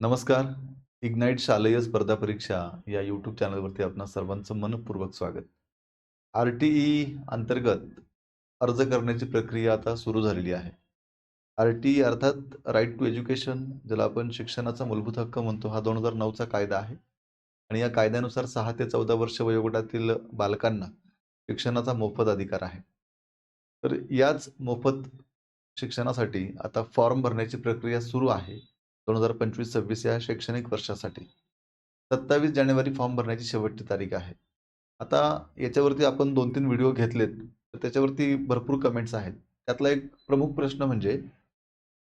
नमस्कार. इग्नाईट शालेय स्पर्धा परीक्षा या यूट्यूब चॅनलवरती आपणा सर्वांचं मनपूर्वक स्वागत. आर टी ई अंतर्गत अर्ज करण्याची प्रक्रिया आता सुरू झालेली आहे. आर टी ई अर्थात राईट टू एज्युकेशन ज्याला आपण शिक्षणाचा मूलभूत हक्क म्हणतो हा दोन हजार नऊचा कायदा आहे. आणि या कायद्यानुसार सहा ते चौदा वर्ष वयोगटातील बालकांना शिक्षणाचा मोफत अधिकार आहे. तर याच मोफत शिक्षणासाठी आता फॉर्म भरण्याची प्रक्रिया सुरू आहे. दोन हजार पंचवीस सव्वीस या शैक्षणिक वर्षासाठी. सत्तावीस जानेवारी फॉर्म भरण्याची शेवटची तारीख आहे. आता याच्यावरती आपण दोन तीन व्हिडिओ घेतलेत. तर त्याच्यावरती भरपूर कमेंट्स आहेत. त्यातला एक प्रमुख प्रश्न म्हणजे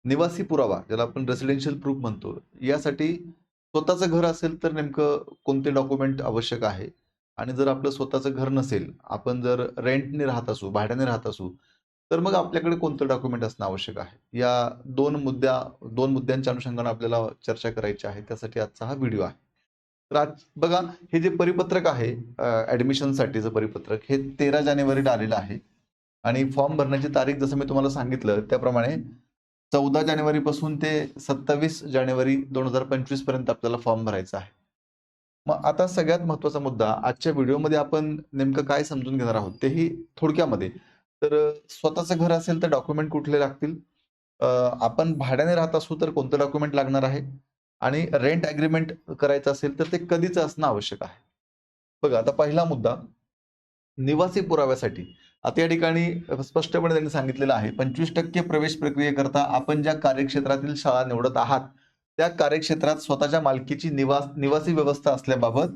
निवासी पुरावा ज्याला आपण रेसिडेन्शियल प्रूफ म्हणतो यासाठी स्वतःचं घर असेल तर नेमकं कोणते डॉक्युमेंट आवश्यक आहे? आणि जर आपलं स्वतःचं घर नसेल आपण जर रेंटने राहत असू भाड्याने राहत असू तर मग आपल्याकडे कोणतं डॉक्युमेंट असणं आवश्यक आहे? या दोन मुद्द्या दोन मुद्द्यांच्या अनुषंगाने आपल्याला चर्चा करायची आहे. त्यासाठी आजचा हा व्हिडिओ आहे. तर आज बघा हे जे परिपत्रक आहे ॲडमिशनसाठीचं परिपत्रक हे तेरा जानेवारीला आलेलं आहे. आणि फॉर्म भरण्याची तारीख जसं मी तुम्हाला सांगितलं त्याप्रमाणे चौदा जानेवारीपासून ते सत्तावीस जानेवारी दोन हजार पंचवीसपर्यंत आपल्याला फॉर्म भरायचा आहे. मग आता सगळ्यात महत्त्वाचा मुद्दा आजच्या व्हिडिओमध्ये आपण नेमकं काय समजून घेणार आहोत तेही थोडक्यामध्ये. तर स्वतःचं घर असेल तर डॉक्युमेंट कुठले लागतील? आपण भाड्याने राहत असू तर कोणतं डॉक्युमेंट लागणार आहे? आणि रेंट ॲग्रीमेंट करायचं असेल तर ते कधीचं असणं आवश्यक आहे? बघा आता पहिला मुद्दा निवासी पुराव्यासाठी. आता या ठिकाणी स्पष्टपणे त्यांनी सांगितलेलं आहे पंचवीस टक्के प्रवेश प्रक्रियेकरता आपण ज्या कार्यक्षेत्रातील शाळा निवडत आहात त्या कार्यक्षेत्रात स्वतःच्या मालकीची निवास निवासी व्यवस्था असल्याबाबत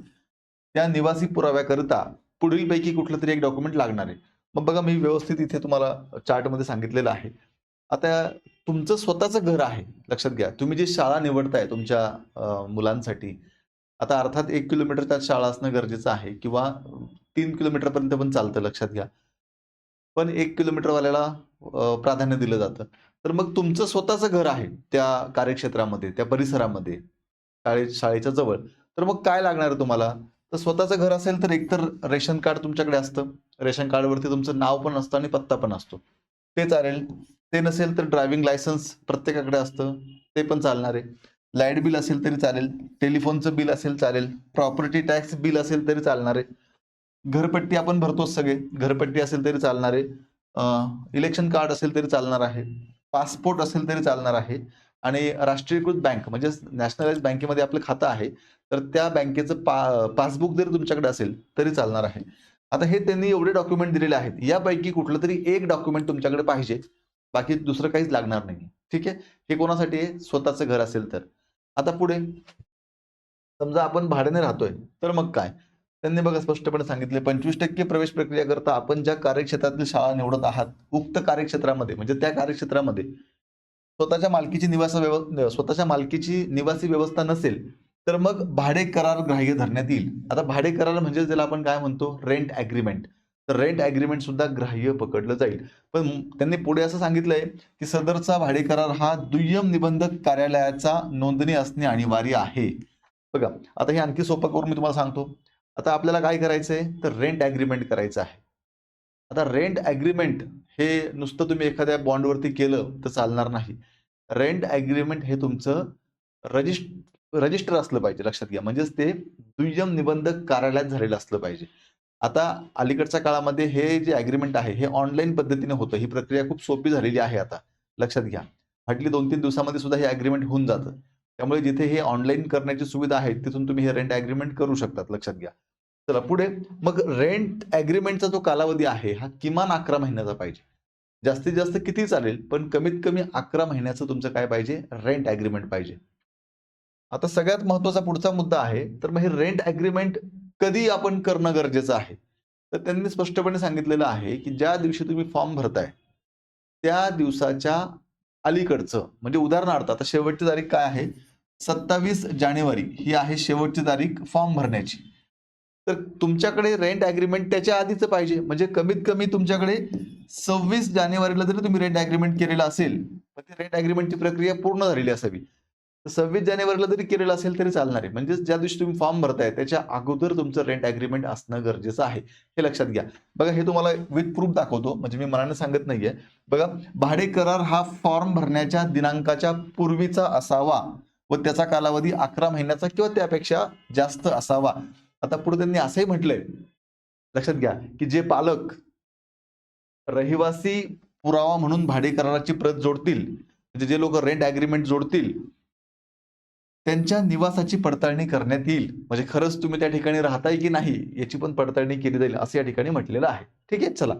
त्या निवासी पुराव्याकरिता पुढीलपैकी कुठलं तरी एक डॉक्युमेंट लागणार आहे. मग बघा मी व्यवस्थित इथे तुम्हाला चार्टमध्ये सांगितलेलं आहे. आता तुमचं स्वतःचं घर आहे लक्षात घ्या. तुम्ही जी शाळा निवडताय तुमच्या मुलांसाठी आता अर्थात एक किलोमीटरच्या शाळा असणं गरजेचं आहे किंवा तीन किलोमीटरपर्यंत पण चालतं लक्षात घ्या. पण एक किलोमीटरवाल्याला प्राधान्य दिलं जातं. तर मग तुमचं स्वतःचं घर आहे त्या कार्यक्षेत्रामध्ये त्या परिसरामध्ये शाळे शाळेच्या जवळ. तर मग काय लागणार आहे तुम्हाला? तर स्वतःचं घर असेल तर एकतर रेशन कार्ड तुमच्याकडे असतं. रेशन कार्डवरती तुमचं नाव पण असतं आणि पत्ता पण असतो. ते चालेल. ते नसेल तर ड्रायव्हिंग लायसन्स प्रत्येकाकडे असतं. ते पण चालणार आहे. लाइट बिल असेल तरी चालेल. टेलिफोनचं बिल असेल चालेल. प्रॉपर्टी टॅक्स बिल असेल तरी चालणार आहे. घरपट्टी आपण भरतोच सगळे. घरपट्टी असेल तरी चालणार आहे. इलेक्शन कार्ड असेल तरी चालणार आहे. पासपोर्ट असेल तरी चालणार आहे. आणि राष्ट्रीयकृत बँक म्हणजे नॅशनलाइज बँकेमध्ये आपलं खातं आहे तर त्या बँकेचं पा पासबुक जरी तुमच्याकडे असेल तरी चालणार आहे. आता हे त्यांनी एवढे डॉक्युमेंट दिलेले आहेत यापैकी कुठलं तरी एक डॉक्युमेंट तुमच्याकडे पाहिजे बाकी दुसरं काहीच लागणार नाही ठीक आहे? हे कोणासाठी आहे? स्वतःचं घर असेल तर. आता पुढे. समजा आपण भाड्याने राहतोय तर मग काय? त्यांनी बघा स्पष्टपणे सांगितले पंचवीस टक्के प्रवेश प्रक्रिया करता आपण ज्या कार्यक्षेत्रातील शाळा निवडत आहात उक्त कार्यक्षेत्रामध्ये म्हणजे त्या कार्यक्षेत्रामध्ये स्वतःच्या मालकीची निवास व्यव स्वतःच्या मालकीची निवासी व्यवस्था नसेल तर मग भाडे करार ग्राह्य धरण्यात येईल. आता भाडे करार म्हणजे ज्याला आपण काय म्हणतो? रेंट ॲग्रीमेंट तर रेंट ॲग्रीमेंट सुद्धा ग्राह्य पकडलं जाईल. पण त्यांनी पुढे असं सांगितलंय की सदरचा भाडे करार हा दुय्यम निबंधक कार्यालयाचा नोंदणी असणे अनिवार्य आहे. बघा आता हे आणखी सोपं करून मी तुम्हाला सांगतो. आता आपल्याला काय करायचंय? तर रेंट ॲग्रीमेंट करायचं आहे. आता रेंट ॲग्रीमेंट हे नुसतं तुम्ही एखाद्या बॉन्डवरती केलं तर चालणार नाही. रेंट ॲग्रीमेंट हे तुमचं रजिस्ट रजिस्टर असलं पाहिजे लक्षात घ्या. म्हणजेच ते दुय्यम निबंधक कार्यालयात झालेलं असलं पाहिजे. आता अलीकडच्या काळामध्ये हे जे ॲग्रीमेंट आहे हे ऑनलाईन पद्धतीने होतं. ही प्रक्रिया खूप सोपी झालेली आहे आता. लक्षात घ्या. हटली दोन तीन दिवसामध्ये सुद्धा हे ॲग्रीमेंट होऊन जातं. त्यामुळे जिथे हे ऑनलाईन करण्याची सुविधा आहे तिथून तुम्ही हे रेंट ॲग्रीमेंट करू शकतात लक्षात घ्या. चला पुढे. मग रेंट ॲग्रीमेंटचा जो कालावधी आहे हा किमान अकरा महिन्याचा पाहिजे. जास्तीत जास्त किती चालेल पण कमीत कमी अकरा महिन्याचं तुमचं काय पाहिजे? रेंट ॲग्रीमेंट पाहिजे. आता सगळ्यात महत्त्वाचा पुढचा मुद्दा आहे तर मग हे रेंट ॲग्रीमेंट कधी आपण करणं गरजेचं आहे? तर त्यांनी स्पष्टपणे सांगितलेलं आहे की ज्या दिवशी तुम्ही फॉर्म भरताय त्या दिवसाच्या अलीकडचं म्हणजे उदाहरणार्थ आता शेवटची तारीख काय आहे? सत्तावीस जानेवारी ही आहे शेवटची तारीख फॉर्म भरण्याची. तर तुमच्याकडे रेंट ॲग्रीमेंट त्याच्या आधीचं पाहिजे. म्हणजे कमीत कमी तुमच्याकडे सव्वीस जानेवारीला जरी तुम्ही रेंट ॲग्रीमेंट केलेलं असेल तर ती रेंट ॲग्रीमेंटची प्रक्रिया पूर्ण झालेली असावी. सव्वीस जानेवारीला जरी केलेलं असेल तरी चालणार आहे. म्हणजे ज्या दिवशी तुम्ही फॉर्म भरताय त्याच्या अगोदर तुमचं रेंट ॲग्रीमेंट असणं गरजेचं आहे. हे लक्षात घ्या. बघा हे तुम्हाला विथ प्रूफ दाखवतो. म्हणजे मी मनाने सांगत नाहीये. बघा भाडे करार हा फॉर्म भरण्याच्या दिनांकाच्या पूर्वीचा असावा व त्याचा कालावधी अकरा महिन्याचा किंवा त्यापेक्षा जास्त असावा. आता पुढे त्यांनी असंही म्हटलंय. लक्षात घ्या की जे पालक रहिवासी पुरावा म्हणून भाडे कराराची प्रत जोडतील म्हणजे जे लोक रेंट अग्रीमेंट जोडतील त्यांच्या निवासाची पडताळणी करण्यात येईल. म्हणजे खरंच तुम्ही त्या ठिकाणी राहताय की नाही याची पण पडताळणी केली जाईल असं या ठिकाणी म्हटलेलं आहे. ठीक आहे चला.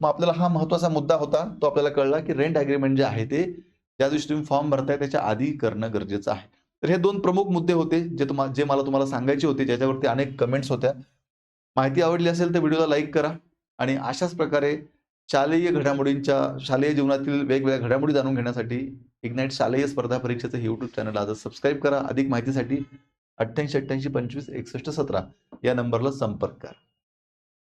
मग आपल्याला हा महत्त्वाचा मुद्दा होता तो आपल्याला कळला की रेंट अग्रीमेंट जे आहे ते ज्या दिवशी तुम्ही फॉर्म भरताय त्याच्या आधी करणं गरजेचं आहे. तर हे दोन प्रमुख मुद्दे होते जे तुम्हा जे मला तुम्हाला सांगायचे होते ज्याच्यावरती अनेक कमेंट्स होत्या. माहिती आवडली असेल तर व्हिडिओला लाईक करा आणि अशाच प्रकारे शालेय घडामोडींच्या शालेय जीवनातील वेगवेगळ्या घडामोडी जाणून घेण्यासाठी इग्नाईट शालेय स्पर्धा परीक्षेचं हे युट्यूब चॅनल आज सबस्क्राईब करा. अधिक माहितीसाठी अठ्ठ्याऐंशी अठ्ठ्याऐंशी पंचवीस एकसष्ट सतरा या नंबरला संपर्क करा.